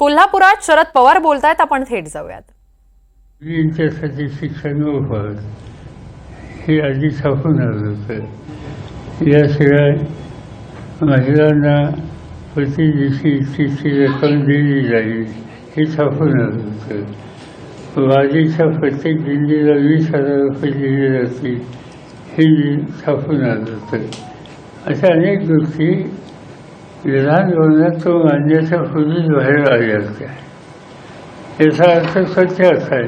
कोल्हापुरात शरद पवार बोलतायत आपण थेट जाऊयात. मुलींच्यासाठी शिक्षण व्हावं हे आधी छापून आलं होतं याशिवाय महिलांना प्रति दिवशी तिची रक्कम दिली जाईल हे छापून आलं होतं. वाढीच्या प्रत्येक दिल्लीला वीस हजार रुपये दिले जातील हे छापून आलं होतं. अशा अनेक गोष्टी विधान योजनेत तो गांजेच्या पूर्वीच बाहेर आल्या असते याचा अर्थ सत्य असा आहे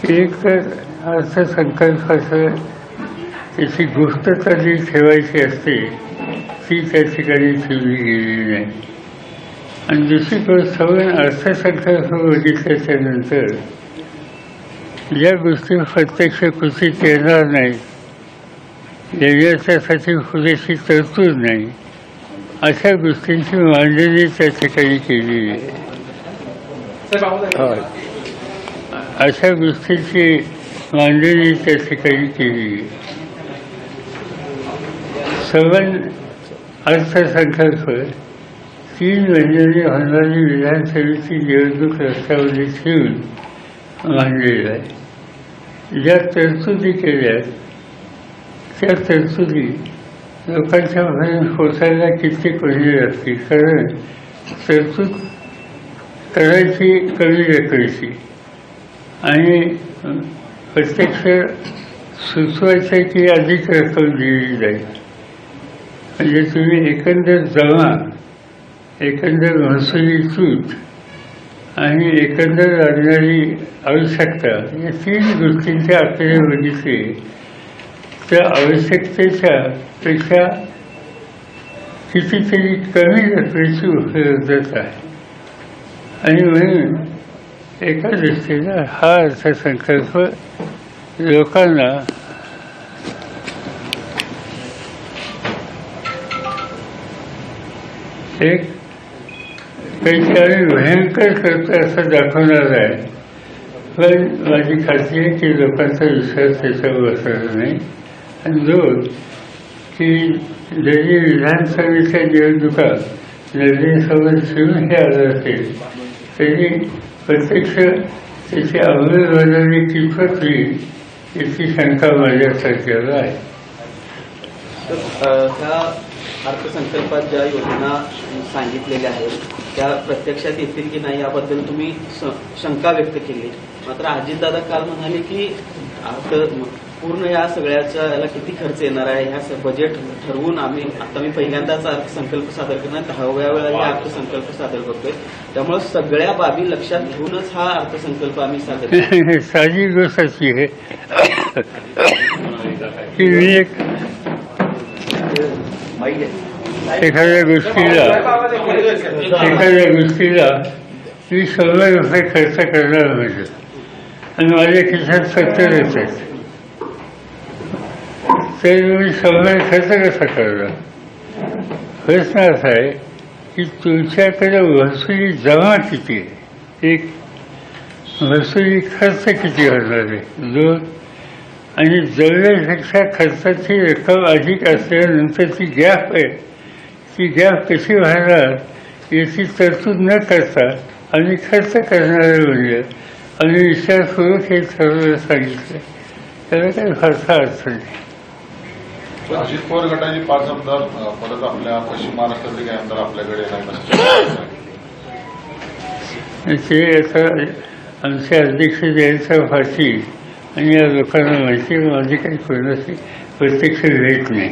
की एक तर अर्थसंकल्पाचं त्याची गोष्ट जी ठेवायची असते ती त्या ठिकाणी ठेवली गेलेली नाही. आणि दुसरी सगळं अर्थसंकल्प बघितल्याच्या नंतर ज्या गोष्टी प्रत्यक्ष कृतीत येणार नाही याच्यासाठी पुरेशी तरतूद नाही अशा गोष्टींची मांडणी त्या ठिकाणी केलेली आहे. अशा गोष्टींची मांडणी त्या ठिकाणी केली. सवन अर्थसंकल्प तीन महिन्यांनी होणारी विधानसभेची निवडणूक रस्त्यामध्ये ठेवून मांडलेला आहे. ज्या तरतुदी केल्या त्या तरतुदी लोकांच्या पर्यंत पोचायला कित्येक महिने लागतील कारण तरतूद करायची कमी रकमेची आणि प्रत्यक्ष सुचवायचं की अधिक रक्कम दिली जाईल. म्हणजे तुम्ही एकंदर जमा एकंदर महसुली तूट आणि एकंदर लागणारी आवश्यकता या तीन गोष्टींचे आपल्याला बघितली त्या आवश्यकतेच्या पेक्षा कितीतरी कमी रकमेची उपलब्धता आहे. आणि म्हणून एका दृष्टीनं हा अर्थसंकल्प लोकांना एक काहीतरी भयंकर करतो असं दाखवणार आहे. पण माझी खात्री आहे की लोकांचा विश्वास त्याच्यावर बसणार नाही. दोन की जरी विधानसभेच्या निवडणुका नजरेसमोर शिवून हे आलं असेल तरी प्रत्यक्ष त्याची अंमलबजावणी कितपत होईल याची शंका माझ्या सरकारला आहे. तर ह्या अर्थसंकल्पात ज्या योजना सांगितलेल्या आहेत त्या प्रत्यक्षात येतील की नाही याबद्दल तुम्ही शंका व्यक्त केली. मात्र अजितदादा काल म्हणाले की अर्थ पूर्ण या सगळ्याच्या याला किती खर्च येणार आहे? ह्या स- बजेट ठरवून आम्ही आता मी पहिल्यांदाच अर्थसंकल्प सादर करणार दहाव्या वेळा हा अर्थसंकल्प सादर करतोय. त्यामुळे सगळ्या बाबी लक्षात घेऊनच हा अर्थसंकल्प आम्ही सादर करतो साधी गोष्ट अशी आहे. की मी एक एखाद्या गोष्टीला एखाद्या गोष्टीला मी शंभर रुपये खर्च करणार म्हणजे आणि माझ्या खिशात सत्तर येतात तर तुम्ही शंभर खर्च कसा करणार प्रश्न असा आहे की तुमच्याकडे वसुली जमा किती आहे? एक वसुली खर्च किती होणार आहे? दोन. आणि जवळपेक्षा खर्चाची रक्कम अधिक असल्यानंतर ती गॅप आहे. ती गॅप कशी भरणार याची तरतूद न करता आम्ही खर्च करणारे म्हणजे आम्ही विचारपूर्वक हे ठरवलं सांगितलं. त्याला काही फारसा अर्थ नाही. अजित पवार गटाचे पाच आमदार परत आपल्या पश्चिम महाराष्ट्रातले काही आमदार आपल्याकडे येणार नसल्याचं ते आता आमचे अध्यक्ष जयंत फाशी आणि या लोकांना माहिती माझी काही कोणाशी प्रत्यक्ष भेट नाही.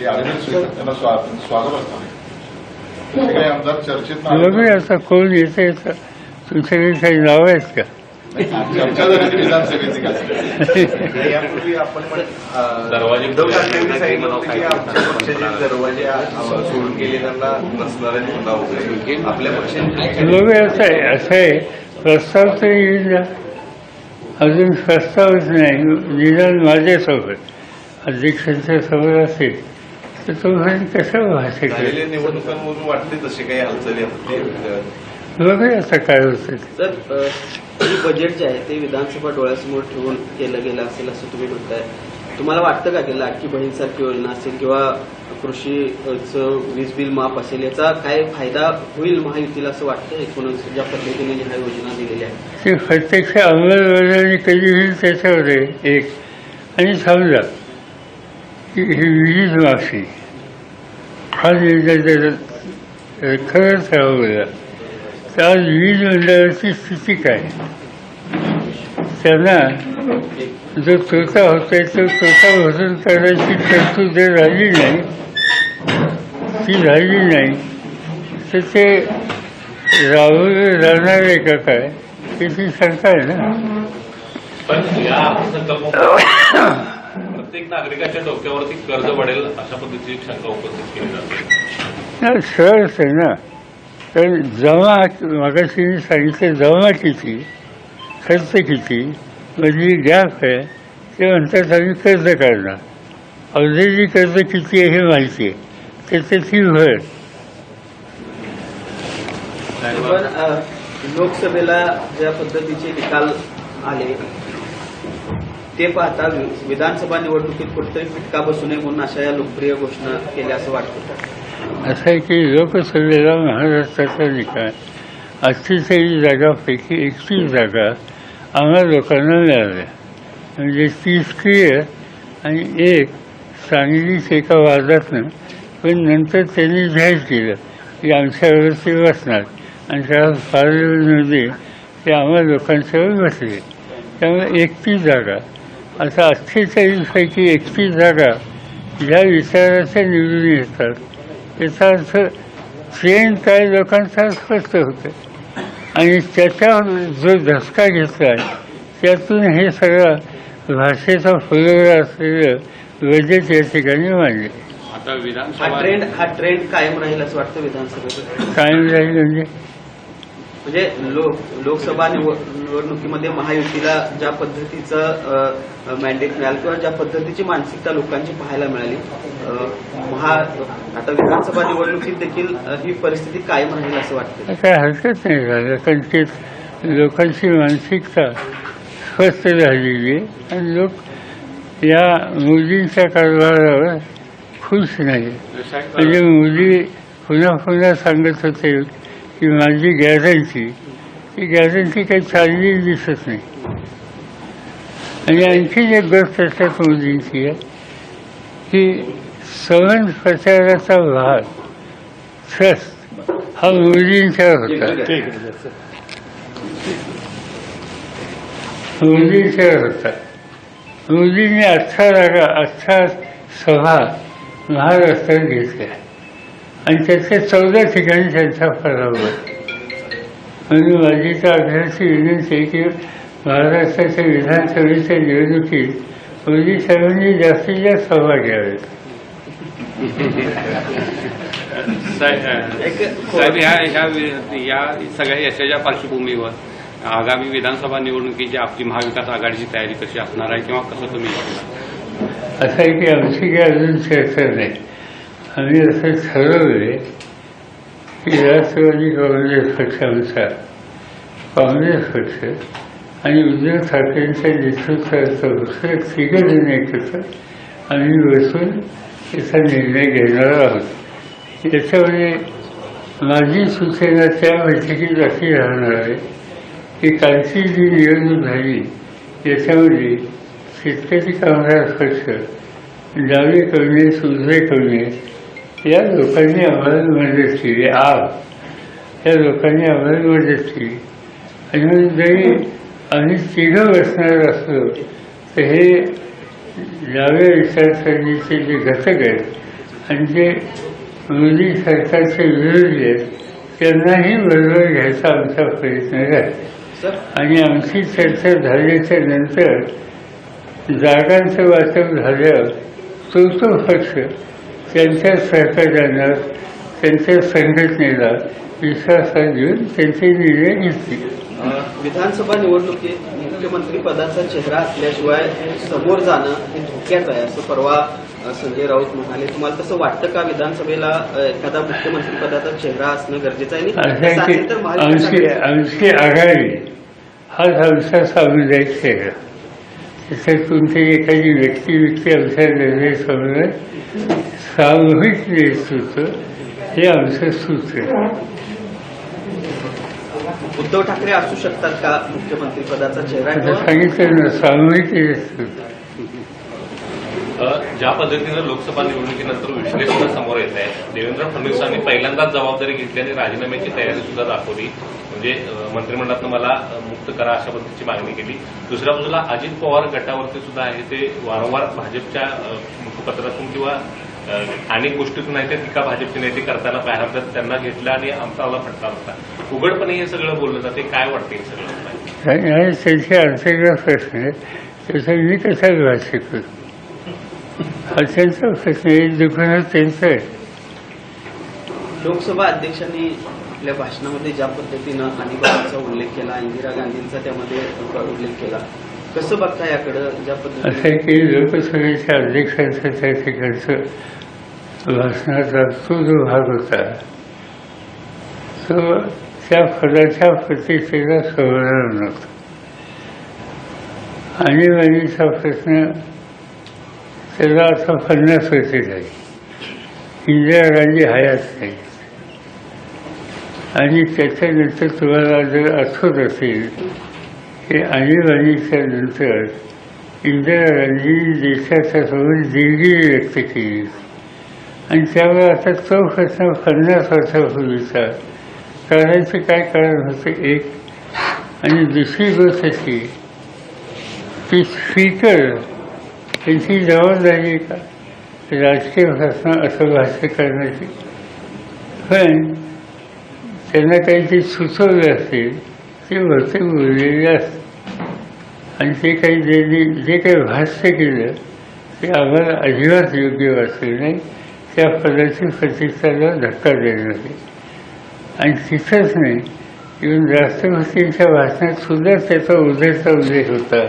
त्यांना स्वा- स्वागत असणार ते काही आमदार चर्चेत आता कोण येते तुमच्याकडे काही नाव आहेत का? चर्चा झाली ती विधानसभेची काय यापूर्वी आपण पण अ, उद्धव ठाकरेंनी सांगितलं होतं की आमच्या पक्षाचे दरवाजे अ, सोडून गेलेल्यांना नसणारे धोका वगैरे. आपल्या पक्षाने बघूया असं आहे असं आहे प्रस्ताव तर येईल अजून प्रस्तावच नाही. निदान माझ्यासोबत अध्यक्षांच्या समोर असेल तर तो म्हणे कसं भाषा निवडणुकांवरून वाटते तसे काही हालचाली. बघूया आता काय होतं? बजेट जे आहे ते विधानसभा डोळ्यासमोर ठेवून केलं गेलं असेल असं तुम्ही म्हणताय. तुम्हाला वाटतं का की लाडकी बहीणसारखी योजना असेल किंवा कृषीचं वीज बिल माफ असेल याचा काय फायदा होईल महायुतीला असं वाटतं एकूणच ज्या पद्धतीने ह्या योजना दिलेल्या आहेत? प्रत्यक्ष अंमलबजावणी कधी होईल त्याच्यावर आहे एक. आणि समजा की ही वीज माफी. हा निर्णय जर खरंच राबवला तर आज वीज मंडळाची स्थिती काय? त्यांना जो तोटा होतोय तो तोटा भरून करण्याची तरतूद जर झाली नाही ती झाली नाही तर ते राबवलं जाणार आहे का काय? याची शंका आहे ना? पण या प्रत्येक नागरिकाच्या डोक्यावरती कर्ज वाढेल अशा पद्धतीची शंका उपस्थित केली जाते. सरळच आहे ना. तर जमा मागाशी सांगितलं जमा किती खर्च किती मधली गॅप आहे ते म्हणतात आम्ही कर्ज काढणार. ऑलरेडी कर्ज किती आहे हे माहिती आहे. त्याच्याची भर पण लोकसभेला ज्या पद्धतीचे निकाल आले ते पाहता विधानसभा निवडणुकीत कुठेतरी फिटका बसू नये म्हणून अशा या लोकप्रिय घोषणा केल्या असं वाटतं. असं आहे की लोकसभेला महाराष्ट्राचा निकाल. अठ्ठेचाळीस जागापैकी एकतीस जागा आम्हा लोकांना मिळाल्या. म्हणजे तीस क्रिय आणि एक सांगलीच एका वादातनं पण नंतर त्यांनी जाहीर केलं की आमच्यावर ते बसणार. आणि त्या पार्लमेंटमध्ये ते आम्हा लोकांच्यावर बसले. त्यामुळे एकतीस जागा. आता अठ्ठेचाळीसपैकी एकतीस जागा ज्या विचाराच्या निवडून येतात त्याचा अर्थ ट्रेन काय लोकांचा स्पष्ट होतं. आणि त्याच्यावर जो धसका घेतला आहे त्यातून हे सगळं भाषेचा फुलवडा असलेलं बजेट या ठिकाणी मांडले आता हा विधानसभा ट्रेंड हा ट्रेंड कायम राहील असं वाटतं विधानसभेत कायम राहील म्हणजे म्हणजे लोक लोकसभा निवड निवडणुकीमध्ये महायुतीला ज्या पद्धतीचं मॅन्डेट मिळालं किंवा ज्या पद्धतीची मानसिकता लोकांची पाहायला मिळाली महा आता विधानसभा निवडणुकीत देखील ही परिस्थिती कायम राहील असं वाटतं. काय हरकत नाही झालं कारण लोकांची मानसिकता स्वस्थ झालेली आहे आणि लोक या मोदींच्या कारभारावर खुश नाही म्हणजे मोदी पुन्हा पुन्हा सांगत होते की माझी गॅरंटी. ती गॅरंटी काही चालली दिसत नाही. आणि आणखी एक गोष्ट असतात मोदींची आहे की सवन प्रचाराचा भाग ट्रस्ट हा मोदींचा होता. मोदींचा होता. मोदींनी अठरा जागा अठरा सभा महाराष्ट्रात घेतल्या. आणि त्याचे चौदा ठिकाणी त्यांचा पराभव म्हणून माझी तर अभ्यासी विनंती आहे की महाराष्ट्राच्या विधानसभेच्या निवडणुकीत मोदी साहेबांनी जास्तीत जास्त सभा घ्याव्यात साहेब ह्या ह्या या सगळ्या यशाच्या पार्श्वभूमीवर आगामी विधानसभा निवडणुकीची आपली महाविकास आघाडीची तयारी कशी असणार आहे किंवा कसं तुम्ही? असं आहे की आमची काही अजून चर्चा नाही. आम्ही असं ठरवले की राष्ट्रवादी काँग्रेस पक्षानुसार काँग्रेस पक्ष आणि उद्धव ठाकरेंच्या नेतृत्वाचं पक्ष तिघजण एकत्र आम्ही बसून याचा निर्णय घेणार आहोत. याच्यामध्ये माझी सूचना त्या बैठकीत अशी राहणार आहे की कालची जी निवडणूक झाली याच्यामध्ये शेतकरी कामगार पक्ष डावे काँग्रेस उजवे काँग्रेस या लोकांनी आम्हाला मदत केली आप या लोकांनी आम्हाला मदत केली आणि जरी आम्ही तिघं बसणार असलो तर हे डाव्या विचारसरणीचे जे घटक आहेत आणि जे मोदी सरकारचे विरोधी आहेत त्यांनाही बरोबर घ्यायचा आमचा प्रयत्न झाला आणि आमची चर्चा झाल्याच्यानंतर जागांचं वाटप झाल्यावर तो तो पक्ष त्यांच्या सहकार्यानं त्यांच्या संघटनेला विश्वासात घेऊन त्यांचे निर्णय घेतले विधानसभा निवडणुकीत मुख्यमंत्री पदाचा चेहरा असल्याशिवाय समोर जाणं हे धोक्याचं आहे. असं परवा संजय राऊत म्हणाले. तुम्हाला तसं वाटतं का विधानसभेला एखादा मुख्यमंत्री पदाचा चेहरा असणं गरजेचं आहे? आणि आघाडी- हाच आमचा सामुदायिक चेहरा. तसं तुमची एखादी व्यक्ती व्यक्ती आमच्या निर्णयासमोर सामूहिक नेतृत्व हे आमचं सूत्र आहे. उद्धव ठाकरे असू शकतात का मुख्यमंत्री पदाचा चेहरा? सांगितलं ना सामूहिक नेतृत्व अ, ज्या पद्धतीनं लोकसभा निवडणुकीनंतर विश्लेषण समोर येत आहे देवेंद्र फडणवीसांनी पहिल्यांदाच जबाबदारी घेतली आणि राजीनाम्याची तयारी सुद्धा दाखवली. म्हणजे अ, मंत्रिमंडळातनं मला मुक्त करा अशा पद्धतीची मागणी केली. दुसऱ्या बाजूला अजित पवार गटावरती सुद्धा आहे ते वारंवार भाजपच्या मुखपत्रातून किंवा अनेक गोष्टीतून आहे ते टीका भाजपची नेते करताना पाहायला मिळतात. त्यांना घेतला आणि आमचा आला फटका होता उघडपणे हे सगळं बोललं जाते काय वाटते हे सगळं? त्यांचे आंतरिक प्रश्न आहे त्याचा मी कसा भाष्य करू हा त्यांचा प्रश्न आहे त्यांचं आहे. लोकसभा अध्यक्षांनी आपल्या भाषणामध्ये ज्या पद्धतीनं आणीबाणीचा उल्लेख केला इंदिरा गांधींचा त्यामध्ये उल्लेख केला. कसं बघता याकडं? ज्या पद्धती आहे पद्धतीने की लोकसभेच्या अध्यक्षांचा त्या ठिकाणचं भाषणाचा तो जो भाग होता. तो त्या पदाच्या प्रतिष्ठेला सोडणार नव्हता. आणीबाणीचा प्रश्न त्याला असा पन्नास वर्षे झाली. इंदिरा गांधी हयात नाही. आणि त्याच्यानंतर तुम्हाला जर आठवत असेल की आणीबाणीच्या नंतर इंदिरा गांधींनी देशाच्या समोर दिलगिरी व्यक्त केली. आणि त्यामुळे आता तो प्रश्न पन्नास वर्षापूर्वीचा. करायचं काय कारण होतं एक? आणि दुसरी गोष्ट अशी की स्पीकर त्यांची जबाबदारी आहे का राजकीय भाषण असं भाष्य करण्याची पण त्यांना काही ते सुचवलं असेल ते वर्तन बोललेले असते. आणि ते काही जे जे काही भाष्य केलं ते आम्हाला अजिबात योग्य वाटलं नाही. त्या पदाची प्रतिष्ठाला धक्का देणं आहे आणि तिथंच नाही इव्हन राष्ट्रपतींच्या भाषणात सुद्धा त्याचा उदयचा उल्लेख होता.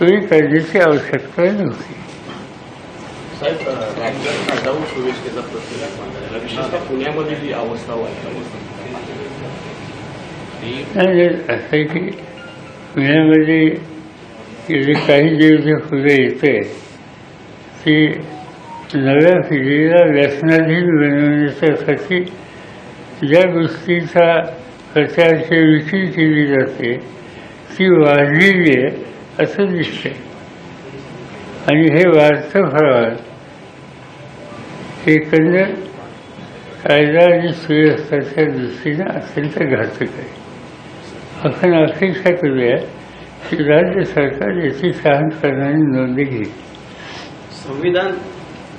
तोही कायद्याची आवश्यकता नव्हती. साहेब राज्यात विशेषतः पुण्यामध्ये जी अवस्था वाटत ती असं आहे की पुण्यामध्ये गेले काही दिवस पुढे येते की नव्या पिढीला व्यसनाधीन बनवण्याच्यासाठी ज्या गोष्टीचा प्रचारची विक्री केली जाते ती वाढलेली आहे असं दिसतंय. आणि हे वाढतं प्रमाण एकंदर कायदा आणि सुव्यवस्थाच्या दृष्टीनं अत्यंत घातक आहे. आपण अपेक्षा करूया की राज्य सरकार याची शहाणपणाने नोंद घेईल संविधान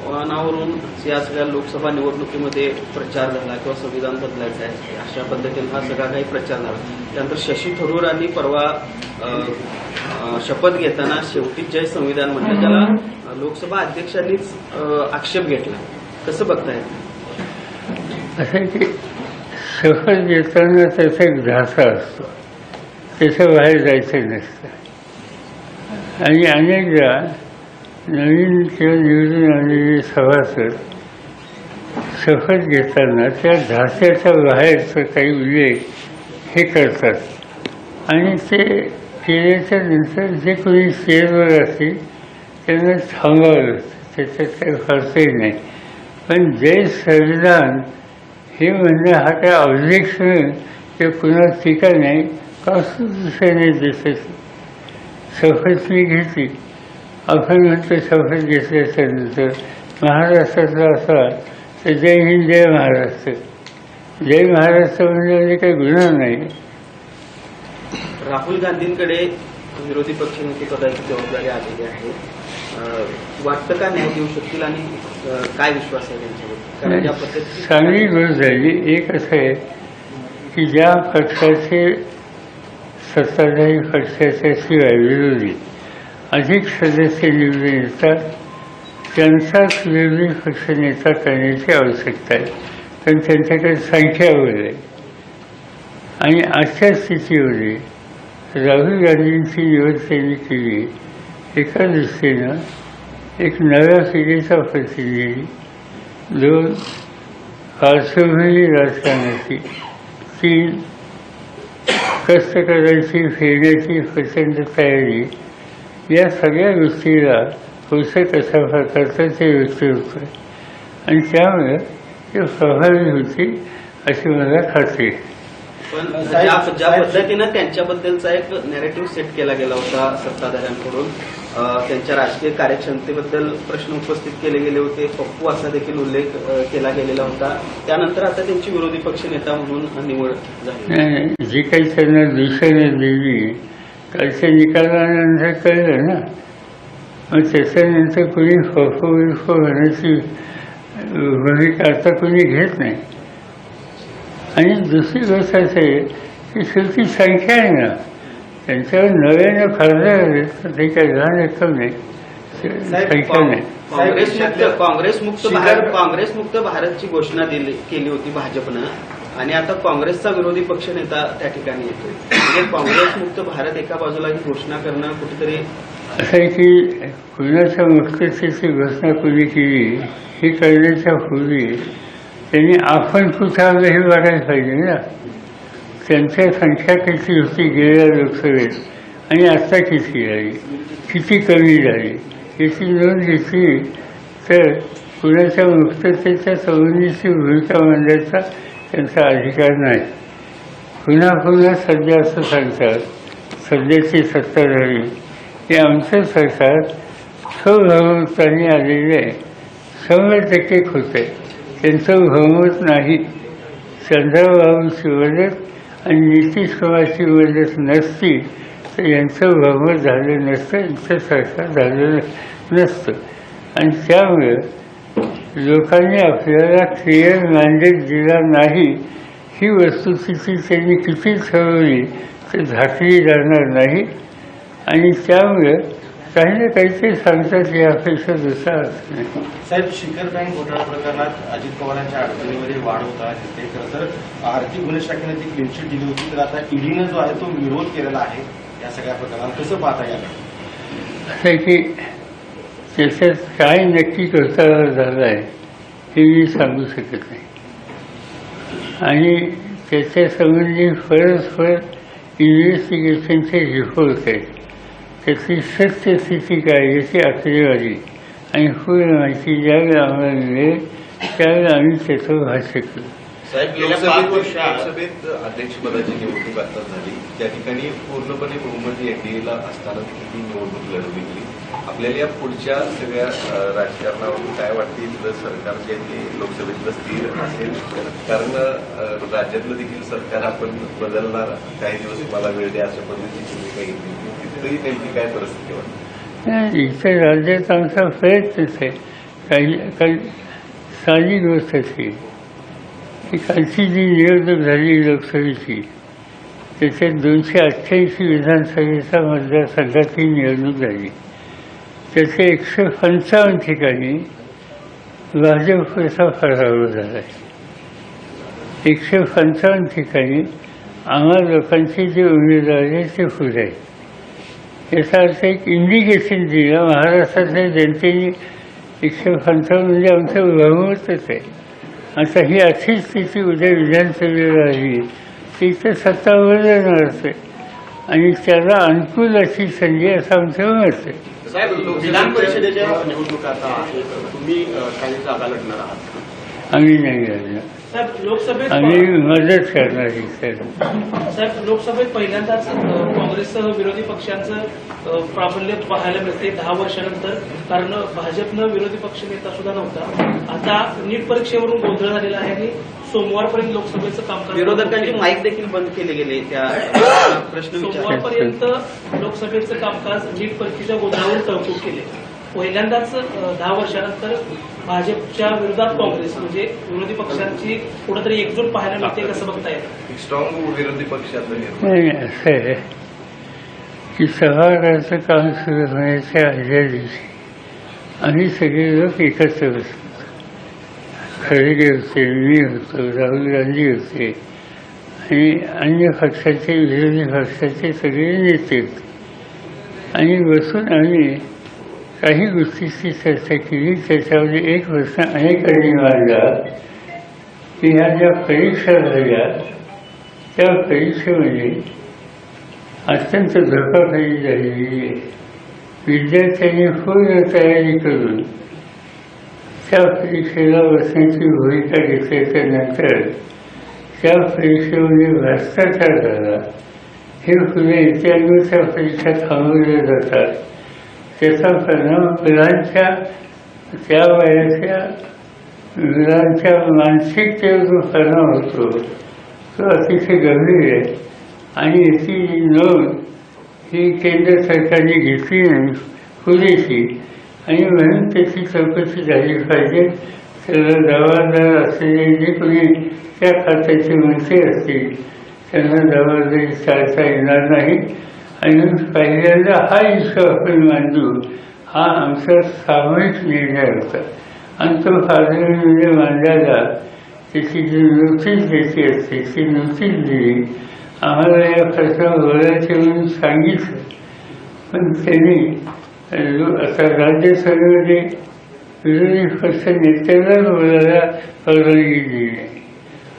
वनावरून या सगळ्या लोकसभा निवडणुकीमध्ये प्रचार झाला किंवा संविधान बदलायचं आहे अशा पद्धतीने हा सगळा काही प्रचार झाला. त्यानंतर शशी थरूरांनी परवा अ, अ, शपथ घेताना शेवटी जय संविधान म्हटलं त्याला लोकसभा अध्यक्षांनीच आक्षेप घेतला. कसं बघताय? असं की शपथ घेताना त्याचा एक ढासा असतो. त्याचं बाहेर जायचं नसतं. आणि अनेकदा नवीन किंवा निवडून आलेले सभासद शपथ घेताना त्या ढास्याच्या बाहेरचं काही उल्लेख हे करतात. आणि ते केल्याच्यानंतर जे कोणी स्टेजवर असतील त्यांना थांबावं लागतं. त्याच्यात काही फारसंही नाही. पण जय संविधान हे म्हणणं हा काय ऑब्जेक्शन किंवा पुन्हा टीका नाही? कॉन्स्टिट्यूशन देशाची शपथ मी घेतली आपण म्हणतो शपथ घेतल्याच्या नंतर महाराष्ट्रातला असा तर जय हिंद जय महाराष्ट्र. जय महाराष्ट्र म्हणजे काही गुन्हा नाही. राहुल गांधींकडे विरोधी पक्षनेते पदाची जबाबदारी आलेली आहे. वाटतं का न्याय देऊ शकतील आणि काय विश्वास आहे त्यांच्यावर? कारण ज्या पद्धतीने चांगली गोष्ट झाली. एक असं आहे की ज्या पक्षाचे सत्ताधारी पक्षाच्या शिवाय विरोधी अधिक सदस्य निवडून येतात त्यांचाच विरोधी पक्ष नेता करण्याची आवश्यकता आहे. कारण त्यांच्याकडे संख्या वगैरे आहे. आणि अशा स्थितीमध्ये राहुल गांधींची निवड त्यांनी केली एका दृष्टीनं एक नव्या पिढीचा प्रतिनिधी दोन पार्श्वभूमी राजकारणाची. तीन कष्टकऱ्यांची फिरण्याची प्रचंड तयारी या सगळ्या गोष्टीला पोषक अशा प्रकारचं ते व्यक्ती होतं आणि त्यामुळे ते प्रभावी होती अशी मला खात्री पण ज्या ज्या पद्धतीनं त्यांच्याबद्दलचा एक नॅरेटिव्ह सेट केला गेला होता सत्ताधाऱ्यांकडून त्यांच्या राजकीय कार्यक्षमतेबद्दल प्रश्न उपस्थित केले गेले होते पप्पू असा देखील उल्लेख केला गेलेला होता. त्यानंतर आता त्यांची विरोधी पक्ष नेता म्हणून निवड झाली. जी काही त्यांना दिशेने दिली कालच्या निकालानंतर कळलं ना. मग त्याच्यानंतर कोणी फफो विफो होण्याची भूमिका आता कोणी घेत नाही. आणि दुसरी गोष्ट असे की शेवटी संख्या आहे ना त्यांच्यावर नव्यानं खासदार तर ते काही लहान रक्कम नाही संख्या नाही. काँग्रेस मुक्त काँग्रेस मुक्त भारत काँग्रेस मुक्त भारतची घोषणा दिली केली होती भाजपनं. आणि आता काँग्रेसचा विरोधी पक्ष नेता त्या ठिकाणी येतोय. म्हणजे काँग्रेस मुक्त भारत एका बाजूला ही घोषणा करणं कुठेतरी असं आहे की कुणाच्या मुक्ततेची घोषणा कोणी केली हे करण्याच्या पूर्वी त्यांनी आपण सुद्धा हे बघायला पाहिजे ना. त्यांच्या संख्या किती होती गेल्या लोकसभेत? आणि आता किती झाली किती कमी झाली? याची नोंद घेतली तर कुणाच्या मुक्ततेच्या संबंधीची भूमिका मांडायचा त्यांचा अधिकार नाही. पुन्हा पुन्हा सध्या असं सांगतात सध्याची सत्ताधारी हे आमचं सरकार स्वभावताने आलेले आहे. शंभर टक्के होते आहे. त्यांचं बहुमत नाही. चंद्रबाबूची मदत आणि नितीश कुमारची मदत नसती तर यांचं बहुमत झालं नसतं यांचं सरकार झालं नसतं. आणि त्यामुळे लोकांनी आपल्याला क्लिअर मॅन्डेट दिला नाही. ही वस्तुस्थिती त्यांनी किती ठरवली तर झाकली जाणार नाही. आणि त्यामुळे काही ना काहीतरी सांगतात या अपेक्षा दुसरा अर्थ नाही। साहेब शिखर बँक घोटाळा प्रकरणात अजित पवारांच्या अडचणीमध्ये वाढ होता दिसते खरं तर आर्थिक गुन्हे शाखेने ती क्लीनशीट दिली होती तर आता ईडीनं जो आहे तो विरोध केलेला आहे. या सगळ्या प्रकरणात कसं पाहता याला असं की त्याच्यात काय नक्की घोटाळा झाला आहे हे मी सांगू शकत नाही. आणि त्याच्या संबंधी परस्पर इन्व्हेस्टिगेशनचे रिपोर्ट आहेत त्याची सत्यस्थिती काय याची आकडेवारी आणि पूर्ण माहिती ज्यावेळी आम्हाला मिळेल त्यावेळी आम्ही त्याचं भाष्य करू साहेब गेल्या पाच लोकसभेत वर्षात- लोकसभेत अध्यक्षपदाची निवडणूक आता झाली. त्या ठिकाणी पूर्णपणे बहुमत एनडीएला असताना ती निवडणूक लढवली? गेली आपल्याला या पुढच्या सगळ्या राजकारणावरून काय वाटतील? जर सरकार जे आहे ते लोकसभेतलं स्थिर असेल कारण राज्यातलं देखील सरकार आपण बदलणार. काही दिवस मला वेळ द्या अशा पद्धतीची भूमिका घेतली तरी नेमकी काय परिस्थिती वाटते? इथे राज्यात आमचा प्रयत्नच आहे काही काही साधी गोष्ट अशी. की कालची जी निवडणूक झाली लोकसभेची त्याच्यात दोनशे अठ्ठ्याऐंशी विधानसभेचा मतदारसंघाची निवडणूक झाली. त्याचे एकशे पंचावन्न ठिकाणी भाजपचा पराभव झाला. आहे एकशे पंचावन्न ठिकाणी आम्हा लोकांचे जे उमेदवार आहेत ते पुढे आहेत. याचा अर्थ एक इंडिकेशन दिलं. महाराष्ट्रातल्या जनतेने एकशे पंचावन्न म्हणजे आमचं बहुमतच आहे. आता ही अशी स्थिती उद्या विधानसभेला आली ती तर सत्ता बदलणारच आहे आणि त्याला अनुकूल अशी संधी असं आमचं मत आहे साहेब विधान परिषदेच्या निवडणुका आता आहेत तुम्ही अ, काही जागा लढणार आहात. आम्ही नाही लोकसभेत आम्ही मदत करणार ही सर साहेब लोकसभेत पहिल्यांदाच अ, काँग्रेससह विरोधी पक्षांचं प्राबल्य पाहायला मिळते दहा वर्षानंतर. कारण भाजपनं विरोधी पक्ष नेता सुद्धा नव्हता. आता नीट परीक्षेवरून गोंधळ झालेला आहे आणि सोमवारपर्यंत लोकसभेचं कामकाज विरोधकांचे माईक देखील बंद केले गेले त्या प्रश्न विचार सोमवारपर्यंत लोकसभेचं कामकाज नीट परीक्षेच्या गोंधळावरून तहकूब केले. पहिल्यांदाच दहा वर्षानंतर भाजपच्या विरोधात काँग्रेस म्हणजे विरोधी पक्षांची कुठेतरी एकजूट पाहायला मिळते कसं बघता येतं स्ट्रॉंग विरोधी पक्षाचं निर्माण नाही असं आहे की सभागृहाचं काम सुरू होण्याच्या आदल्या दिवशी आम्ही सगळे लोक एकत्र बसतो खडगे होते मी होतो राहुल गांधी होते आणि अन्य पक्षाचे विरोधी पक्षाचे सगळे नेते होते. आणि बसून आम्ही काही गोष्टीची चर्चा केली त्याच्यामध्ये एक प्रश्न अनेकांनी मांडला की ह्या ज्या परीक्षा हो झाल्या त्या परीक्षेमध्ये अत्यंत धोकादायी झालेली आहे विद्यार्थ्यांनी पूर्ण तयारी करून त्या परीक्षेला बसण्याची भूमिका घेतल्याच्या नंतर त्या परीक्षेमध्ये भ्रष्टाचार झाला हे पुढे इत्यादी त्या परीक्षा थांबवल्या हो जातात त्याचा परिणाम मुलांच्या त्या वयाच्या मुलांच्या मानसिकतेवर परिणाम होतो तो अतिशय गंभीर आहे. आणि याची नोंद ही केंद्र सरकारने घेतली नाही पुरेशी. आणि म्हणून त्याची चौकशी झाली पाहिजे. त्याला जबाबदार असलेले जे कोणी त्या खात्याचे मंत्री असतील त्यांना जबाबदारी चालता येणार नाही. आणि पहिल्यांदा हा इश्यू आपण मांडू हा आमचा सामूहिक निर्णय होता आणि तो निर्णय मांडायला त्याची जी नोटीस द्यायची असते ती नोटीस दिली. आम्हाला या प्रश्न बोलायचे म्हणून सांगितलं. पण त्यांनी आता राज्यसभेमध्ये विरोधी पक्ष नेत्यालाच बोलायला परवानगी दिली.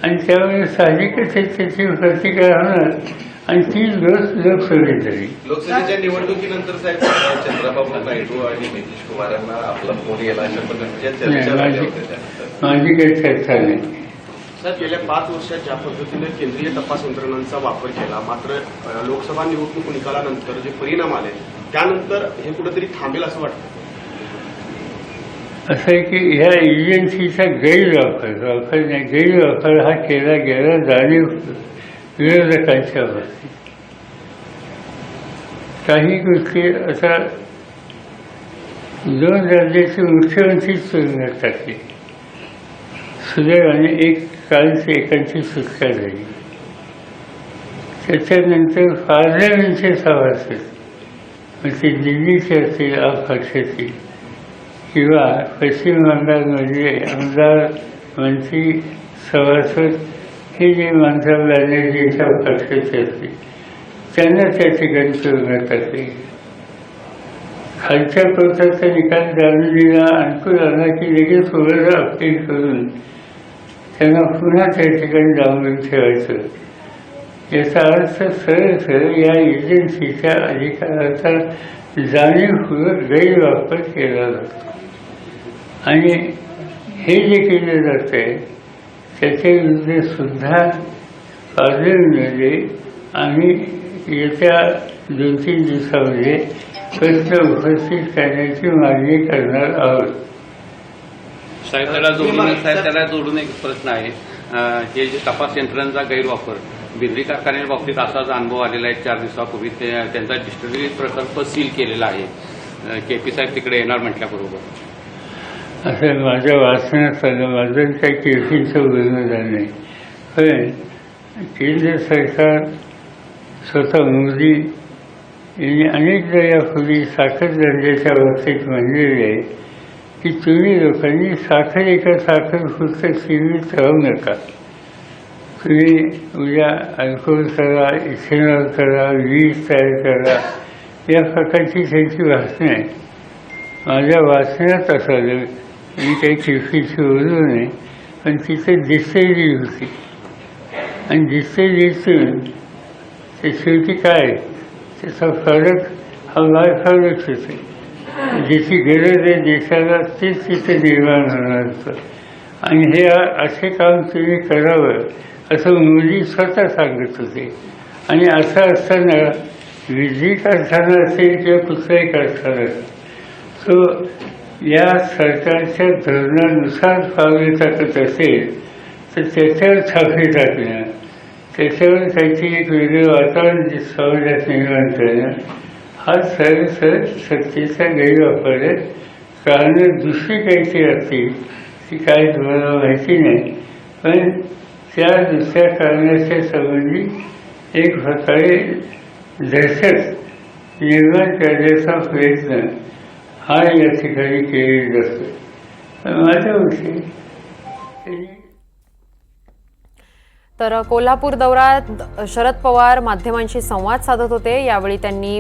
आणि त्यामुळे साहजिकच त्याची प्रतिक्रिया होणार. आणि ती लोक लोकसभेत झाली लोकसभेच्या निवडणुकीनंतर साहेब चंद्राबाबू नायडू आणि नितीश कुमार यांना आपला फोन गेला अशा पद्धतीच्या चर्चा माझी काही चर्चा नाही. सर गेल्या पाच वर्षात ज्या पद्धतीने केंद्रीय तपास यंत्रणांचा वापर केला मात्र लोकसभा निवडणूक निकालानंतर जे परिणाम आले त्यानंतर हे कुठेतरी थांबेल असं वाटतं? असं आहे की ह्या एजन्सीचा गैरवापर वापर नाही. गैरवापर हा केला गेला जाणीव विरोधकांच्या बाबतीत काही गोष्टी आता दोन राज्याचे मुख्यमंत्रीच तुरुंगात टाकले सुदैवाने एक कालच एकांची सुटका झाली त्याच्यानंतर पार्लमेंटचे सभासद मग ते दिल्लीचे असतील अपक्षातील किंवा पश्चिम बंगालमध्ये आमदार मंत्री सभासद हे जे माणसं बॅनर्जीच्या पक्षाचे असते त्यांना त्या ठिकाणी तुरुंगात टाकले खालच्या कोर्टाचा निकाल गांधीजीला अनुकूल आला की लगेच वर अपील करून त्यांना पुन्हा त्या ठिकाणी डांबून ठेवायचं. याचा अर्थ सरळ सरळ या एजन्सीच्या अधिकाराचा जाणीवपूर्वक गैरवापर केला जातो. आणि हे जे केलं जातं आहे त्याच्या विरुद्ध सुद्धा पार्लमेंटमध्ये आम्ही येत्या दोन तीन दिवसामध्ये प्रश्न उपस्थित करण्याची मागणी करणार आहोत. साहेब त्याला जोडून साहेब त्याला जोडून एक प्रश्न आहे. हे जे तपास यंत्रणांचा गैरवापर बिजली कारखान्याच्या बाबतीत असाच अनुभव आलेला आहे चार दिवसापूर्वी. ते त्यांचा डिस्ट्रिब्युटरी प्रकल्प सील केलेला आहे. के पी साहेब तिकडे येणार म्हटल्याबरोबर. असं माझ्या वाचण्यात आलं माझं काही केसीचं बोलणं झालं नाही पण केंद्र सरकार स्वतः मोदी यांनी अनेकदा यापूर्वी साखर दर्जाच्या बाबतीत म्हणलेले आहे की तुम्ही लोकांनी साखर एका साखर फक्त सीमित राहू नका. तुम्ही उद्या अल्कोहोल करा इथेनॉल करा वीज तयार करा या प्रकारची त्यांची भाषणं आहे. माझ्या वाचण्यात असावी. मी काही खिडकीची बोललो नाही पण तिथे दिसेली होती. आणि दिसते ते शेवटी काय? त्याचा फरक हा वाय फरक होते. ज्याची गरज आहे देशाला तेच तिथे निर्माण होणार होतं. आणि हे असे काम तुम्ही करावं असं मुली स्वतः सांगत होते. आणि असं असताना विधी कारखाना असेल किंवा कुठलाही करताना असेल तो या सरकारच्या धोरणानुसार पावले टाकत असेल तर त्याच्यावर छापे टाकणं. त्याच्यावर काहीतरी एक वेगळं वातावरण समाजात निर्माण करणं हा सरळ सत्तेचा गैरवापर आहे. कारण दुसरी काहीतरी असतील ती काय तुम्हाला माहिती नाही. पण त्या दुसऱ्या कारणाच्या संबंधी एक प्रकारे दहशत निर्माण करण्याचा प्रयत्न हा या ठिकाणी केलेली असते माझ्याविषयी तर कोल्हापूर दौऱ्यात शरद पवार माध्यमांशी संवाद साधत होते. यावेळी त्यांनी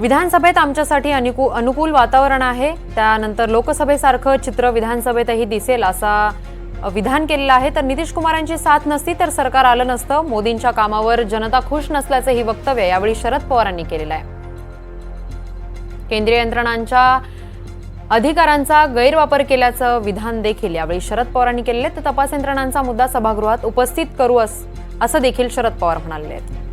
विधानसभेत आमच्यासाठी अनुकू अनुकूल वातावरण आहे. त्यानंतर लोकसभेसारखं चित्र विधानसभेतही दिसेल असा विधान केलेलं आहे. तर नितीश कुमारांची साथ नसती तर सरकार आलं नसतं. मोदींच्या कामावर जनता खुश नसल्याचंही वक्तव्य यावेळी शरद पवारांनी केलेलं आहे. केंद्रीय यंत्रणांच्या अधिकारांचा गैरवापर केल्याचं विधान देखील यावेळी शरद पवारांनी केलेले तर तपास यंत्रणांचा मुद्दा सभागृहात उपस्थित करू असं देखील शरद पवार म्हणाले आहेत.